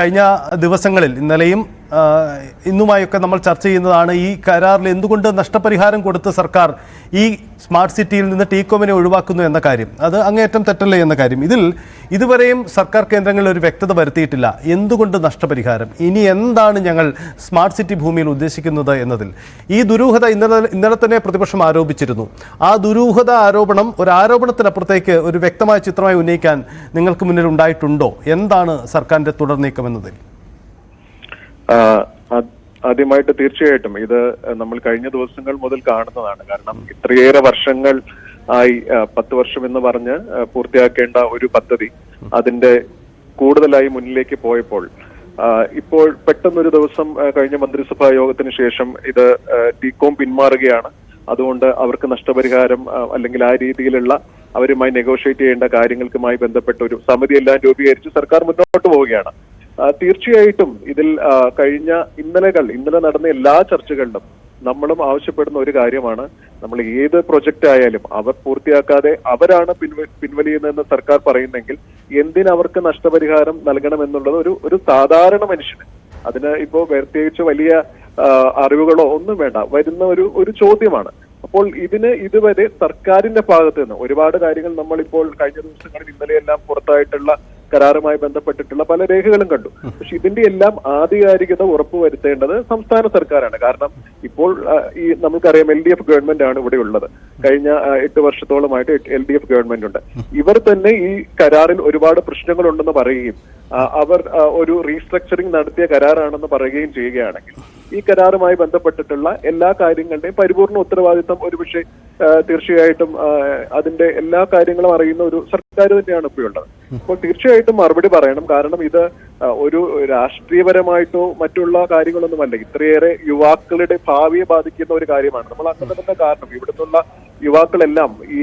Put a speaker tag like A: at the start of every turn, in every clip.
A: കഴിഞ്ഞ ദിവസങ്ങളിൽ ഇന്നലെയും ഇന്നുമായൊക്കെ നമ്മൾ ചർച്ച ചെയ്യുന്നതാണ് ഈ കരാറിൽ എന്തുകൊണ്ട് നഷ്ടപരിഹാരം കൊടുത്ത് സർക്കാർ ഈ സ്മാർട്ട് സിറ്റിയിൽ നിന്ന് ടീകോമിനെ ഒഴിവാക്കുന്നു എന്ന കാര്യം. അത് അങ്ങേയറ്റം തെറ്റല്ലേ എന്ന കാര്യം. ഇതിൽ ഇതുവരെയും സർക്കാർ കേന്ദ്രങ്ങളിൽ ഒരു വ്യക്തത വരുത്തിയിട്ടില്ല. എന്തുകൊണ്ട് നഷ്ടപരിഹാരം? ഇനി എന്താണ് ഞങ്ങൾ സ്മാർട്ട് സിറ്റി ഭൂമിയിൽ ഉദ്ദേശിക്കുന്നത് എന്നതിൽ. ഈ ദുരൂഹത ഇന്നലെ ഇന്നലെ തന്നെ പ്രതിപക്ഷം ആരോപിച്ചിരുന്നു. ആ ദുരൂഹത ആരോപണം ഒരു ആരോപണത്തിനപ്പുറത്തേക്ക് ഒരു വ്യക്തമായ ചിത്രമായി ഉന്നയിക്കാൻ നിങ്ങൾക്ക് മുന്നിൽ ഉണ്ടായിട്ടുണ്ടോ? എന്താണ് സർക്കാരിന്റെ തുടർ നീക്കം എന്നതിൽ?
B: ആദ്യമായിട്ട് തീർച്ചയായിട്ടും ഇത് നമ്മൾ കഴിഞ്ഞ ദിവസങ്ങൾ മുതൽ കാണുന്നതാണ്. കാരണം ഇത്രയേറെ വർഷങ്ങൾ ആയി പത്ത് വർഷം എന്ന് പറഞ്ഞ് പൂർത്തിയാക്കേണ്ട ഒരു പദ്ധതി അതിന്റെ കൂടുതലായി മുന്നിലേക്ക് പോയപ്പോൾ ഇപ്പോൾ പെട്ടെന്നൊരു ദിവസം കഴിഞ്ഞ മന്ത്രിസഭാ യോഗത്തിന് ശേഷം ഇത് ടീകോം പിന്മാറുകയാണ്. അതുകൊണ്ട് അവർക്ക് നഷ്ടപരിഹാരം അല്ലെങ്കിൽ ആ രീതിയിലുള്ള അവരുമായി നെഗോഷിയേറ്റ് ചെയ്യേണ്ട കാര്യങ്ങൾക്കുമായി ബന്ധപ്പെട്ട ഒരു സമിതിയെല്ലാം രൂപീകരിച്ച് സർക്കാർ മുന്നോട്ട് പോവുകയാണ്. തീർച്ചയായിട്ടും ഇതിൽ കഴിഞ്ഞ ഇന്നലകൾ ഇന്നലെ നടന്ന എല്ലാ ചർച്ചകളിലും നമ്മളും ആവശ്യപ്പെടുന്ന ഒരു കാര്യമാണ്. നമ്മൾ ഏത് പ്രൊജക്റ്റ് ആയാലും അവർ പൂർത്തിയാക്കാതെ അവരാണ് പിൻവ പിൻവലിയുന്നതെന്ന് സർക്കാർ പറയുന്നെങ്കിൽ എന്തിനവർക്ക് നഷ്ടപരിഹാരം നൽകണമെന്നുള്ളത് ഒരു ഒരു സാധാരണ മനുഷ്യന്. അതിന് ഇപ്പോ പ്രത്യേകിച്ച് വലിയ അറിവുകളോ ഒന്നും വേണ്ട. വരുന്ന ഒരു ഒരു ചോദ്യമാണ്. അപ്പോൾ ഇതിന് ഇതുവരെ സർക്കാരിന്റെ ഭാഗത്ത് നിന്ന് ഒരുപാട് കാര്യങ്ങൾ നമ്മൾ ഇപ്പോൾ കഴിഞ്ഞ ദിവസങ്ങളിൽ ഇന്നലെയെല്ലാം പുറത്തായിട്ടുള്ള കരാറുമായി ബന്ധപ്പെട്ടിട്ടുള്ള പല രേഖകളും കണ്ടു. പക്ഷെ ഇതിന്റെ എല്ലാം ആധികാരികത ഉറപ്പുവരുത്തേണ്ടത് സംസ്ഥാന സർക്കാരാണ്. കാരണം ഇപ്പോൾ ഈ നമുക്കറിയാം എൽ ഡി എഫ് ഗവൺമെന്റ് ആണ് ഇവിടെ ഉള്ളത്. കഴിഞ്ഞ എട്ട് വർഷത്തോളമായിട്ട് എൽ ഡി എഫ് ഗവൺമെന്റ് ഉണ്ട്. ഇവർ തന്നെ ഈ കരാറിൽ ഒരുപാട് പ്രശ്നങ്ങളുണ്ടെന്ന് പറയുകയും അവർ ഒരു റീസ്ട്രക്ചറിംഗ് നടത്തിയ കരാറാണെന്ന് പറയുകയും ചെയ്യുകയാണെങ്കിൽ ഈ കരാറുമായി ബന്ധപ്പെട്ടിട്ടുള്ള എല്ലാ കാര്യങ്ങളുടെയും പരിപൂർണ ഉത്തരവാദിത്തം ഒരുപക്ഷെ തീർച്ചയായിട്ടും അതിന്റെ എല്ലാ കാര്യങ്ങളും അറിയുന്ന ഒരു സർക്കാർ തന്നെയാണ് ഇപ്പോഴുള്ളത് അപ്പോൾ തീർച്ചയായിട്ടും മറുപടി പറയണം. കാരണം ഇത് ഒരു രാഷ്ട്രീയപരമായിട്ടോ മറ്റുള്ള കാര്യങ്ങളൊന്നുമല്ല. ഇത്രയേറെ യുവാക്കളുടെ ഭാവിയെ ബാധിക്കുന്ന ഒരു കാര്യമാണ്. നമ്മൾ അങ്ങനെ തന്നെ കാരണം ഇവിടുന്നുള്ള യുവാക്കളെല്ലാം ഈ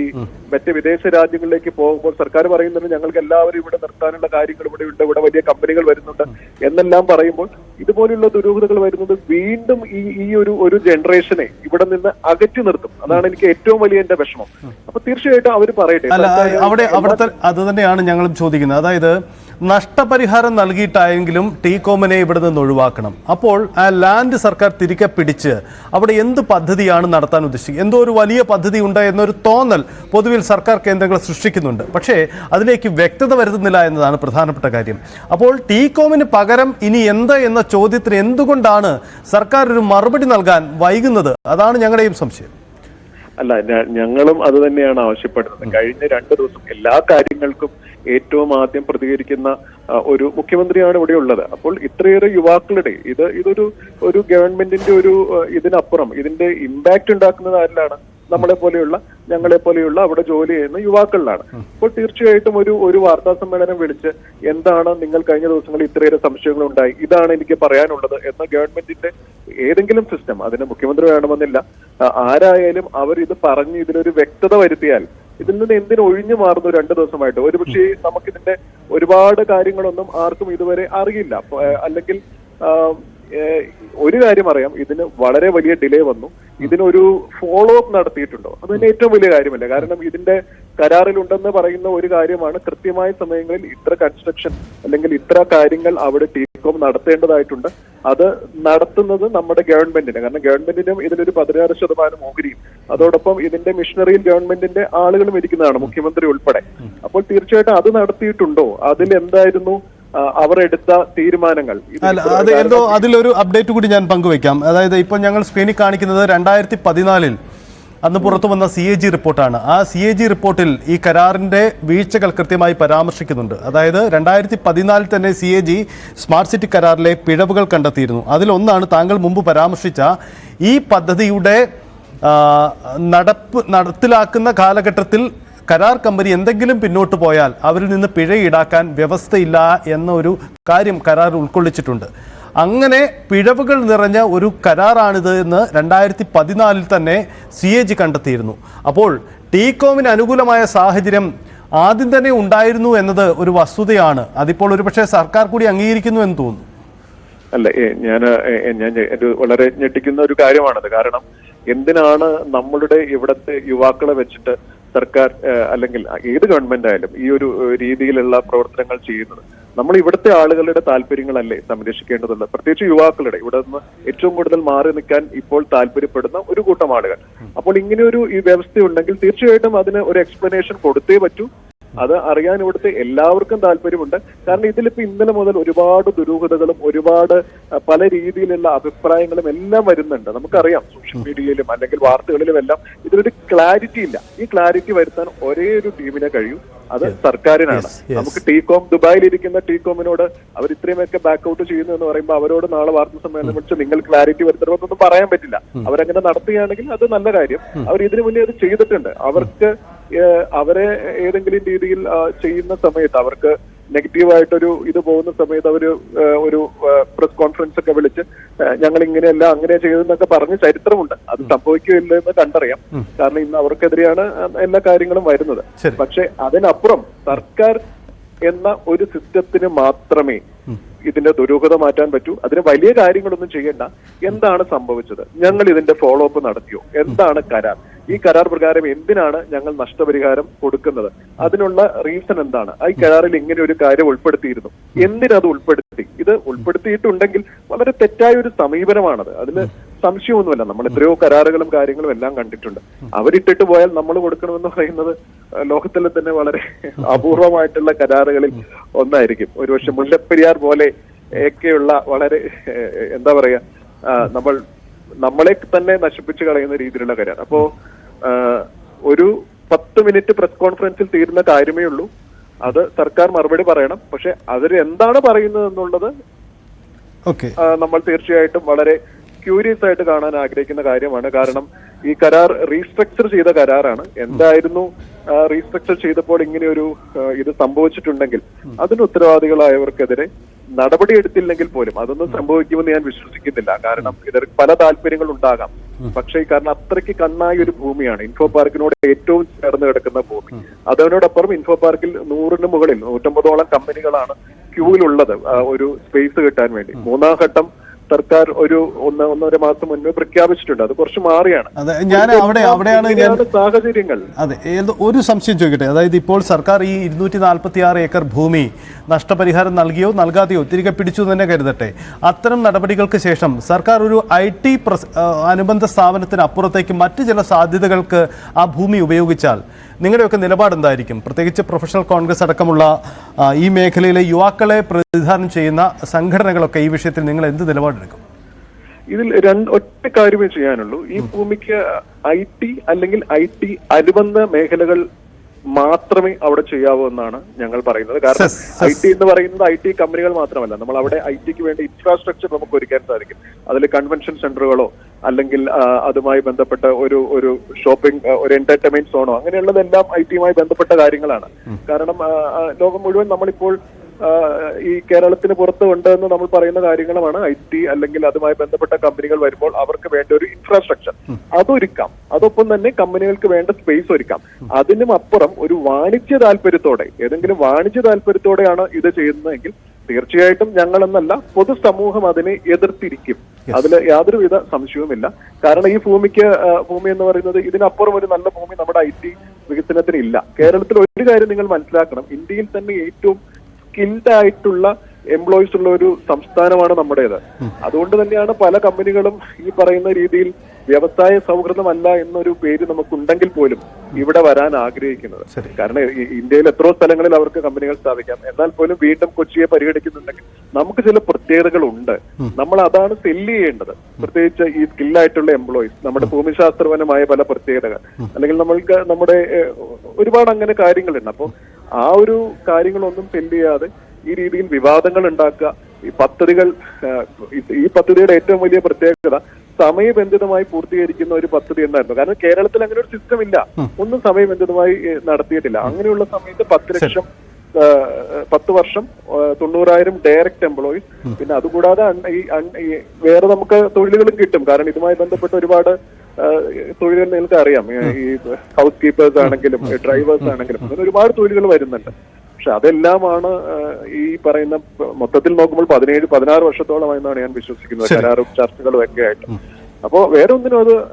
B: മറ്റ് വിദേശ രാജ്യങ്ങളിലേക്ക് പോകുമ്പോൾ സർക്കാർ പറയുന്നത് ഞങ്ങൾക്ക് എല്ലാവരും ഇവിടെ നിർത്താനുള്ള കാര്യങ്ങൾ ഇവിടെ ഉണ്ട് ഇവിടെ വലിയ കമ്പനികൾ വരുന്നുണ്ട് എന്നെല്ലാം പറയുമ്പോൾ ഇതുപോലുള്ള ദുരൂഹതകൾ വരുന്നത് വീണ്ടും ഈ ഈ ഒരു ഒരു ജനറേഷനെ ഇവിടെ നിന്ന് അകറ്റി നിർത്തും. അതാണ് എനിക്ക് ഏറ്റവും വലിയ എന്റെ വിഷമം. അപ്പൊ തീർച്ചയായിട്ടും അവർ പറയട്ടെ.
A: അവിടെ അവിടുത്തെ അത് തന്നെയാണ് ഞങ്ങളും ചോദിക്കുന്നത്. അതായത് നഷ്ടപരിഹാരം നൽകിയിട്ടായെങ്കിലും ടീകോമിനെ ഇവിടെ നിന്ന് ഒഴിവാക്കണം. അപ്പോൾ ആ ലാൻഡ് സർക്കാർ തിരികെ പിടിച്ച് അവിടെ എന്ത് പദ്ധതിയാണ് നടത്താൻ ഉദ്ദേശിക്കുന്നത് എന്തോ ഒരു വലിയ പദ്ധതി ഉണ്ട് എന്നൊരു തോന്നൽ പൊതുവിൽ സർക്കാർ കേന്ദ്രങ്ങൾ സൃഷ്ടിക്കുന്നുണ്ട്. പക്ഷേ അതിലേക്ക് വ്യക്തത വരുത്തുന്നില്ല എന്നതാണ് പ്രധാനപ്പെട്ട കാര്യം. അപ്പോൾ ടീകോമിന് പകരം ഇനി എന്ത് എന്ന ചോദ്യത്തിന് എന്തുകൊണ്ടാണ് സർക്കാർ ഒരു മറുപടി നൽകാൻ വൈകുന്നത്? അതാണ് ഞങ്ങളുടെയും സംശയം.
B: അല്ല ഞങ്ങളും അത് തന്നെയാണ് ആവശ്യപ്പെടുന്നത്. കഴിഞ്ഞ രണ്ട് ദിവസം എല്ലാ കാര്യങ്ങൾക്കും ഏറ്റവും ആദ്യം പ്രതികരിക്കുന്ന ഒരു മുഖ്യമന്ത്രിയാണ് ഇവിടെ ഉള്ളത്. അപ്പോൾ ഇത്രയേറെ യുവാക്കളുടെ ഇത് ഇതൊരു ഒരു ഗവൺമെന്റിന്റെ ഒരു ഇതിനപ്പുറം ഇതിന്റെ ഇമ്പാക്ട് ഉണ്ടാക്കുന്നത് ആരിലാണ്? നമ്മളെ പോലെയുള്ള ഞങ്ങളെ പോലെയുള്ള അവിടെ ജോലി ചെയ്യുന്ന യുവാക്കളിലാണ്. അപ്പോൾ തീർച്ചയായിട്ടും ഒരു ഒരു വാർത്താ സമ്മേളനം വിളിച്ച് എന്താണ് നിങ്ങൾ കഴിഞ്ഞ ദിവസങ്ങളിൽ ഇത്രയേറെ സംശയങ്ങൾ ഉണ്ടായി ഇതാണ് എനിക്ക് പറയാനുള്ളത് എന്ന ഗവൺമെന്റിന്റെ ഏതെങ്കിലും സിസ്റ്റം അതിന് മുഖ്യമന്ത്രി വേണമെന്നില്ല ആരായാലും അവർ ഇത് പറഞ്ഞ് ഇതിലൊരു വ്യക്തത വരുത്തിയാൽ ഇതിൽ നിന്ന് എന്തിനു ഒഴിഞ്ഞു മാറുന്നു രണ്ടു ദിവസമായിട്ട്? ഒരുപക്ഷെ നമുക്കിതിന്റെ ഒരുപാട് കാര്യങ്ങളൊന്നും ആർക്കും ഇതുവരെ അറിയില്ല. അല്ലെങ്കിൽ ഒരു കാര്യം അറിയാം. ഇതിന് വളരെ വലിയ ഡിലേ വന്നു. ഇതിനൊരു ഫോളോ അപ്പ് നടത്തിയിട്ടുണ്ടോ? അത് തന്നെ ഏറ്റവും വലിയ കാര്യമല്ല? കാരണം ഇതിന്റെ കരാറിലുണ്ടെന്ന് പറയുന്ന ഒരു കാര്യമാണ് കൃത്യമായ സമയങ്ങളിൽ ഇത്ര കൺസ്ട്രക്ഷൻ അല്ലെങ്കിൽ ഇത്ര കാര്യങ്ങൾ അവിടെ ടീകോം നടത്തേണ്ടതായിട്ടുണ്ട്. അത് നടത്തുന്നത് നമ്മുടെ ഗവൺമെന്റിന്. കാരണം ഗവൺമെന്റിനും ഇതിലൊരു പതിനാറ് ശതമാനം ഓഹരിയും. അതോടൊപ്പം ഇതിന്റെ മിഷണറിയിൽ ഗവൺമെന്റിന്റെ ആളുകളും ഇരിക്കുന്നതാണ് മുഖ്യമന്ത്രി ഉൾപ്പെടെ. അപ്പോൾ തീർച്ചയായിട്ടും അത് നടത്തിയിട്ടുണ്ടോ? അതിൽ എന്തായിരുന്നു അവർ എടുത്ത തീരുമാനങ്ങൾ.
A: അത് എന്തോ അതിലൊരു അപ്ഡേറ്റ് കൂടി ഞാൻ പങ്കുവെക്കാം അതായത് ഇപ്പോൾ ഞങ്ങൾ സ്ക്രീനിൽ കാണിക്കുന്നത് രണ്ടായിരത്തി പതിനാലിൽ അന്ന് പുറത്തു വന്ന സി എ ജി റിപ്പോർട്ടാണ്. ആ സി എ ജി റിപ്പോർട്ടിൽ ഈ കരാറിന്റെ വീഴ്ചകൾ കൃത്യമായി പരാമർശിക്കുന്നുണ്ട്. അതായത് രണ്ടായിരത്തി പതിനാലിൽ തന്നെ C A G smart city കരാറിലെ പിഴവുകൾ കണ്ടെത്തിയിരുന്നു. അതിലൊന്നാണ് താങ്കൾ മുമ്പ് പരാമർശിച്ച ഈ പദ്ധതിയുടെ നടപ്പ് നടപ്പിലാക്കുന്ന കാലഘട്ടത്തിൽ കരാർ കമ്പനി എന്തെങ്കിലും പിന്നോട്ട് പോയാൽ അവരിൽ നിന്ന് പിഴ ഈടാക്കാൻ വ്യവസ്ഥയില്ല എന്ന ഒരു കാര്യം കരാർ ഉൾക്കൊള്ളിച്ചിട്ടുണ്ട്. അങ്ങനെ പിഴവുകൾ നിറഞ്ഞ ഒരു കരാറാണിത് എന്ന് രണ്ടായിരത്തി പതിനാലിൽ തന്നെ സി എ ജി കണ്ടെത്തിയിരുന്നു. അപ്പോൾ ടീകോമിന് അനുകൂലമായ സാഹചര്യം ആദ്യം തന്നെ ഉണ്ടായിരുന്നു എന്നത് ഒരു വസ്തുതയാണ്. അതിപ്പോൾ ഒരുപക്ഷെ സർക്കാർ കൂടി അംഗീകരിക്കുന്നു എന്ന് തോന്നുന്നു.
B: അല്ല ഞാൻ ഞാൻ വളരെ ഞെട്ടിക്കുന്ന ഒരു കാര്യമാണത്. കാരണം എന്തിനാണ് നമ്മളുടെ ഇവിടുത്തെ യുവാക്കളെ വെച്ചിട്ട് സർക്കാർ അല്ലെങ്കിൽ ഏത് ഗവൺമെന്റ് ആയാലും ഈ ഒരു രീതിയിലുള്ള പ്രവർത്തനങ്ങൾ ചെയ്യുന്നത്. നമ്മൾ ഇവിടുത്തെ ആളുകളുടെ താല്പര്യങ്ങളല്ലേ സംരക്ഷിക്കേണ്ടതുള്ളത്? പ്രത്യേകിച്ച് യുവാക്കളുടെ. ഇവിടെ നിന്ന് ഏറ്റവും കൂടുതൽ മാറി നിൽക്കാൻ ഇപ്പോൾ താല്പര്യപ്പെടുന്ന ഒരു കൂട്ടം ആളുകൾ. അപ്പോൾ ഇങ്ങനെ ഒരു ഈ വ്യവസ്ഥയുണ്ടെങ്കിൽ തീർച്ചയായിട്ടും അതിന് ഒരു എക്സ്പ്ലനേഷൻ കൊടുത്തേ പറ്റൂ. അത് അറിയാൻ ഇവിടുത്തെ എല്ലാവർക്കും താല്പര്യമുണ്ട്. കാരണം ഇതിലിപ്പോ ഇന്നലെ മുതൽ ഒരുപാട് ദുരൂഹതകളും ഒരുപാട് പല രീതിയിലുള്ള അഭിപ്രായങ്ങളും എല്ലാം വരുന്നുണ്ട്. നമുക്കറിയാം സോഷ്യൽ മീഡിയയിലും അല്ലെങ്കിൽ വാർത്തകളിലും എല്ലാം ഇതിലൊരു ക്ലാരിറ്റി ഇല്ല. ഈ ക്ലാരിറ്റി വരുത്താൻ ഒരേ ഒരു ടീമിനെ കഴിയും. അത് സർക്കാരിനാണ്. നമുക്ക് ടീകോം ദുബായിൽ ഇരിക്കുന്ന ടീകോമിനോട് അവർ ഇത്രയുമൊക്കെ ബാക്ക് ഔട്ട് ചെയ്യുന്നു എന്ന് പറയുമ്പോൾ അവരോട് നാളെ വാർത്താ സമ്മേളനം വിളിച്ച് നിങ്ങൾ ക്ലാരിറ്റി വരുത്തണമെന്നൊന്നും പറയാൻ പറ്റില്ല. അവരങ്ങനെ നടത്തുകയാണെങ്കിൽ അത് നല്ല കാര്യം. അവർ ഇതിനു മുന്നേ അത് ചെയ്തിട്ടുണ്ട്. അവർക്ക് അവരെ ഏതെങ്കിലും രീതിയിൽ ചെയ്യുന്ന സമയത്ത് അവർക്ക് നെഗറ്റീവായിട്ടൊരു ഇത് പോകുന്ന സമയത്ത് അവർ ഒരു പ്രസ് കോൺഫറൻസ് ഒക്കെ വിളിച്ച് ഞങ്ങൾ ഇങ്ങനെയല്ല അങ്ങനെ ചെയ്തെന്നൊക്കെ പറഞ്ഞ് ചരിത്രമുണ്ട്. അത് സംഭവിക്കുകയില്ല എന്ന് കണ്ടറിയാം. കാരണം ഇന്ന് അവർക്കെതിരെയാണ് എല്ലാ കാര്യങ്ങളും വരുന്നത്. പക്ഷെ അതിനപ്പുറം സർക്കാർ എന്ന ഒരു സിസ്റ്റത്തിന് മാത്രമേ ഇതിന്റെ ദുരൂഹത മാറ്റാൻ പറ്റൂ. അതിന് വലിയ കാര്യങ്ങളൊന്നും ചെയ്യേണ്ട. എന്താണ് സംഭവിച്ചത്? ഞങ്ങൾ ഇതിന്റെ ഫോളോ അപ്പ് നടത്തിയോ? എന്താണ് കരാർ? ഈ കരാർ പ്രകാരം എന്തിനാണ് ഞങ്ങൾ നഷ്ടപരിഹാരം കൊടുക്കുന്നത്? അതിനുള്ള റീസൺ എന്താണ്? ആ കരാറിൽ ഇങ്ങനെ ഒരു കാര്യം ഉൾപ്പെടുത്തിയിരുന്നു. എന്തിനത് ഉൾപ്പെടുത്തി? ഇത് ഉൾപ്പെടുത്തിയിട്ടുണ്ടെങ്കിൽ വളരെ തെറ്റായ ഒരു സമീപനമാണത്. അതിന് സംശയമൊന്നുമല്ല. നമ്മൾ എത്രയോ കരാറുകളും കാര്യങ്ങളും എല്ലാം കണ്ടിട്ടുണ്ട്. അവരിട്ടിട്ട് പോയാൽ നമ്മൾ കൊടുക്കണമെന്ന് പറയുന്നത് ലോകത്തിലെ തന്നെ വളരെ അപൂർവമായിട്ടുള്ള കരാറുകളിൽ ഒന്നായിരിക്കും. ഒരുപക്ഷെ മുല്ലപ്പെരിയാർ പോലെ ഒക്കെയുള്ള വളരെ എന്താ പറയാ നമ്മൾ നമ്മളെ തന്നെ നശിപ്പിച്ചു കളയുന്ന രീതിയിലുള്ള കരാർ. അപ്പോ ഒരു പത്ത് മിനിറ്റ് പ്രസ് കോൺഫറൻസിൽ തീരുന്ന കാര്യമേ ഉള്ളൂ. അത് സർക്കാർ മറുപടി പറയണം. പക്ഷെ അതിൽ എന്താണ് പറയുന്നത് എന്നുള്ളത് നമ്മൾ തീർച്ചയായിട്ടും വളരെ ക്യൂരിയസ് ആയിട്ട് കാണാൻ ആഗ്രഹിക്കുന്ന കാര്യമാണ്. കാരണം ഈ കരാർ റീസ്ട്രക്ചർ ചെയ്ത കരാറാണ്. എന്തായിരുന്നു? റീസ്ട്രക്ചർ ചെയ്തപ്പോൾ ഇങ്ങനെ ഒരു ഇത് സംഭവിച്ചിട്ടുണ്ടെങ്കിൽ അതിന് ഉത്തരവാദികളായവർക്കെതിരെ നടപടി നടപടിയെടുത്തില്ലെങ്കിൽ പോലും അതൊന്നും സംഭവിക്കുമെന്ന് ഞാൻ വിശ്വസിക്കുന്നില്ല. കാരണം ഇതിൽ പല താല്പര്യങ്ങൾ ഉണ്ടാകാം. പക്ഷേ കാരണം അത്രയ്ക്ക് കണ്ണായ ഒരു ഭൂമിയാണ്. ഇൻഫോ പാർക്കിനോട് ഏറ്റവും ചേർന്ന് കിടക്കുന്ന ഭൂമി. അതിനോടൊപ്പം ഇൻഫോ പാർക്കിൽ നൂറിന് മുകളിൽ നൂറ്റമ്പതോളം കമ്പനികളാണ് ക്യൂവിലുള്ളത് ഒരു സ്പേസ് കിട്ടാൻ വേണ്ടി. മൂന്നാം ഘട്ടം സർക്കാർ ഒരു ഒന്ന് ഒന്നര മാസം മുന്നേ പ്രഖ്യാപിച്ചിട്ടുണ്ട്. അത് കുറച്ച് മാറിയാണ്.
A: അതെ ഞാൻ അവിടെ അവിടെയാണ്
B: സാഹചര്യങ്ങൾ.
A: അതെ ഒരു സംശയം ചോദിക്കട്ടെ. അതായത് ഇപ്പോൾ സർക്കാർ ഈ ഇരുന്നൂറ്റി നാൽപ്പത്തി ആറ് ഏക്കർ ഭൂമി നഷ്ടപരിഹാരം നൽകിയോ നൽകാതെയോ തിരികെ പിടിച്ചു തന്നെ കരുതട്ടെ. അത്തരം നടപടികൾക്ക് ശേഷം സർക്കാർ ഒരു ഐ ടി അനുബന്ധ സ്ഥാപനത്തിന് അപ്പുറത്തേക്ക് മറ്റ് ചില സാധ്യതകൾക്ക് ആ ഭൂമി ഉപയോഗിച്ചാൽ നിങ്ങളുടെയൊക്കെ നിലപാട് എന്തായിരിക്കും പ്രത്യേകിച്ച് പ്രൊഫഷണൽ കോൺഗ്രസ് അടക്കമുള്ള ഈ മേഖലയിലെ യുവാക്കളെ പ്രതിനിധാനം ചെയ്യുന്ന സംഘടനകളൊക്കെ ഈ വിഷയത്തിൽ നിങ്ങൾ എന്ത് നിലപാടെടുക്കും?
B: ഇതിൽ രണ്ട് ഒറ്റ കാര്യമേ ചെയ്യാനുള്ളൂ. ഈ ഭൂമിക്ക് ഐ ടി അല്ലെങ്കിൽ ഐ ടി അനുബന്ധ മേഖലകൾ മാത്രമേ അവിടെ ചെയ്യാവൂ എന്നാണ് ഞങ്ങൾ പറയുന്നത്. കാരണം. ഐ ടി എന്ന് പറയുന്നത് ഐ ടി കമ്പനികൾ മാത്രമല്ല. നമ്മൾ അവിടെ ഐ ടിക്ക് വേണ്ടി ഇൻഫ്രാസ്ട്രക്ചർ നമുക്ക് ഒരുക്കാൻ സാധിക്കും. അതിൽ കൺവെൻഷൻ സെന്ററുകളോ അല്ലെങ്കിൽ അതുമായി ബന്ധപ്പെട്ട ഒരു ഒരു ഷോപ്പിംഗ് ഒരു എന്റർടൈൻമെന്റ് സോണോ അങ്ങനെയുള്ളതെല്ലാം ഐ ടിയുമായി ബന്ധപ്പെട്ട കാര്യങ്ങളാണ്. കാരണം ലോകം മുഴുവൻ നമ്മളിപ്പോൾ ഈ കേരളത്തിന് പുറത്ത് ഉണ്ട് എന്ന് നമ്മൾ പറയുന്ന കാര്യങ്ങളുമാണ് ഐ ടി അല്ലെങ്കിൽ അതുമായി ബന്ധപ്പെട്ട കമ്പനികൾ വരുമ്പോൾ അവർക്ക് വേണ്ട ഒരു ഇൻഫ്രാസ്ട്രക്ചർ അതൊരുക്കാം. അതൊപ്പം തന്നെ കമ്പനികൾക്ക് വേണ്ട സ്പേസ് ഒരുക്കാം. അതിനും അപ്പുറം ഒരു വാണിജ്യ താല്പര്യത്തോടെ ഏതെങ്കിലും വാണിജ്യ താല്പര്യത്തോടെയാണ് ഇത് ചെയ്യുന്നതെങ്കിൽ തീർച്ചയായിട്ടും ഞങ്ങളെന്നല്ല പൊതുസമൂഹം അതിനെ എതിർത്തിരിക്കും. അതിൽ യാതൊരുവിധ സംശയവുമില്ല. കാരണം ഈ ഭൂമിക്ക് ഭൂമി എന്ന് പറയുന്നത് ഇതിനപ്പുറം ഒരു നല്ല ഭൂമി നമ്മുടെ ഐ ടി വികസനത്തിന് ഇല്ല കേരളത്തിൽ ഒരു കാര്യം നിങ്ങൾ മനസ്സിലാക്കണം. ഇന്ത്യയിൽ തന്നെ ഏറ്റവും സ്കിൽഡ് ആയിട്ടുള്ള എംപ്ലോയീസ് ഉള്ള ഒരു സംസ്ഥാനമാണ് നമ്മുടേത്. അതുകൊണ്ട് തന്നെയാണ് പല കമ്പനികളും ഈ പറയുന്ന രീതിയിൽ വ്യവസായ സൗഹൃദമല്ല എന്നൊരു പേര് നമുക്കുണ്ടെങ്കിൽ പോലും ഇവിടെ വരാൻ ആഗ്രഹിക്കുന്നത്. കാരണം ഇന്ത്യയിൽ എത്രയോ സ്ഥലങ്ങളിൽ അവർക്ക് കമ്പനികൾ സ്ഥാപിക്കാം. എന്നാൽ പോലും വീണ്ടും കൊച്ചിയെ പരിഗണിക്കുന്നുണ്ടെങ്കിൽ നമുക്ക് ചില പ്രത്യേകതകൾ ഉണ്ട് നമ്മൾ അതാണ് സെല്ല് ചെയ്യേണ്ടത്. പ്രത്യേകിച്ച് ഈ സ്കില്ലായിട്ടുള്ള എംപ്ലോയീസ് നമ്മുടെ ഭൂമിശാസ്ത്രപരമായ പല പ്രത്യേകതകൾ. അല്ലെങ്കിൽ നമ്മൾക്ക് നമ്മുടെ ഒരുപാട് അങ്ങനെ കാര്യങ്ങളുണ്ട്. അപ്പോൾ ആ ഒരു കാര്യങ്ങളൊന്നും സെല്ല് ചെയ്യാതെ ഈ രീതിയിൽ വിവാദങ്ങൾ ഉണ്ടാക്കുക. ഈ പദ്ധതികൾ ഈ- പദ്ധതിയുടെ ഏറ്റവും വലിയ പ്രത്യേകത സമയബന്ധിതമായി പൂർത്തീകരിക്കുന്ന ഒരു പദ്ധതി എന്നായിരുന്നു. കാരണം കേരളത്തിൽ അങ്ങനെ ഒരു സിസ്റ്റം ഇല്ല. ഒന്നും സമയബന്ധിതമായി നടത്തിയിട്ടില്ല. അങ്ങനെയുള്ള സമയത്ത് പത്ത് ലക്ഷം പത്ത് വർഷം തൊണ്ണൂറായിരം ഡയറക്റ്റ് എംപ്ലോയീസ്. പിന്നെ അതുകൂടാതെ ഈ വേറെ നമുക്ക് തൊഴിലുകളും കിട്ടും. കാരണം ഇതുമായി ബന്ധപ്പെട്ട ഒരുപാട് തൊഴിലുകൾ നിങ്ങൾക്ക് അറിയാം ഈ ഹൗസ് കീപ്പേഴ്സ് ആണെങ്കിലും ഡ്രൈവേഴ്സ് ആണെങ്കിലും അങ്ങനെ ഒരുപാട് തൊഴിലുകൾ വരുന്നുണ്ട്. പക്ഷെ അതെല്ലാമാണ് ഈ പറയുന്ന മൊത്തത്തിൽ നോക്കുമ്പോൾ പതിനേഴ് പതിനാറ് വർഷത്തോളമായെന്നാണ് ഞാൻ വിശ്വസിക്കുന്നത്. കരാറും ചർച്ചകളും ഒക്കെ ആയിട്ട്. അപ്പോ വേറെ ഒന്നിനും അത് ഒരു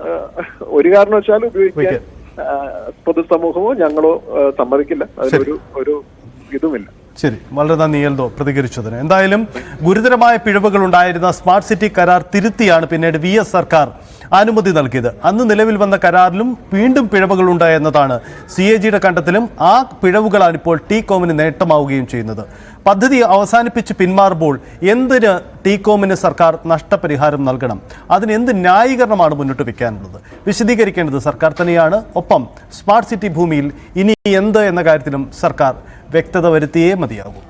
B: ഒരു കാരണവശാലും ഉപയോഗിക്കാൻ പൊതുസമൂഹമോ ഞങ്ങളോ സമ്മതിക്കില്ല. അതിനൊരു ഒരു ഇതുമില്ല.
A: ശരി വളരെ നന്ദി എൽദോ പ്രതികരിച്ചതിന്. എന്തായാലും ഗുരുതരമായ പിഴവുകൾ ഉണ്ടായിരുന്ന സ്മാർട്ട് സിറ്റി കരാർ തിരുത്തിയാണ് പിന്നീട് വി എസ് സർക്കാർ അനുമതി നൽകിയത്. അന്ന് നിലവിൽ വന്ന കരാറിലും വീണ്ടും പിഴവുകൾ എന്നതാണ് സി എ ജിയുടെ കണ്ടെത്തലും. ആ പിഴവുകളാണ് ഇപ്പോൾ ടി കോമിന് നേട്ടമാവുകയും ചെയ്യുന്നത്. പദ്ധതി അവസാനിപ്പിച്ച് പിന്മാറുമ്പോൾ എന്തിന് ടി കോമിന് സർക്കാർ നഷ്ടപരിഹാരം നൽകണം? അതിന് എന്ത് ന്യായീകരണമാണ് മുന്നോട്ട് വയ്ക്കാനുള്ളത്? വിശദീകരിക്കേണ്ടത് സർക്കാർ തന്നെയാണ്. ഒപ്പം സ്മാർട്ട് സിറ്റി ഭൂമിയിൽ ഇനി എന്ത് എന്ന കാര്യത്തിലും സർക്കാർ വ്യക്തത വരുത്തിയേ മതിയാകൂ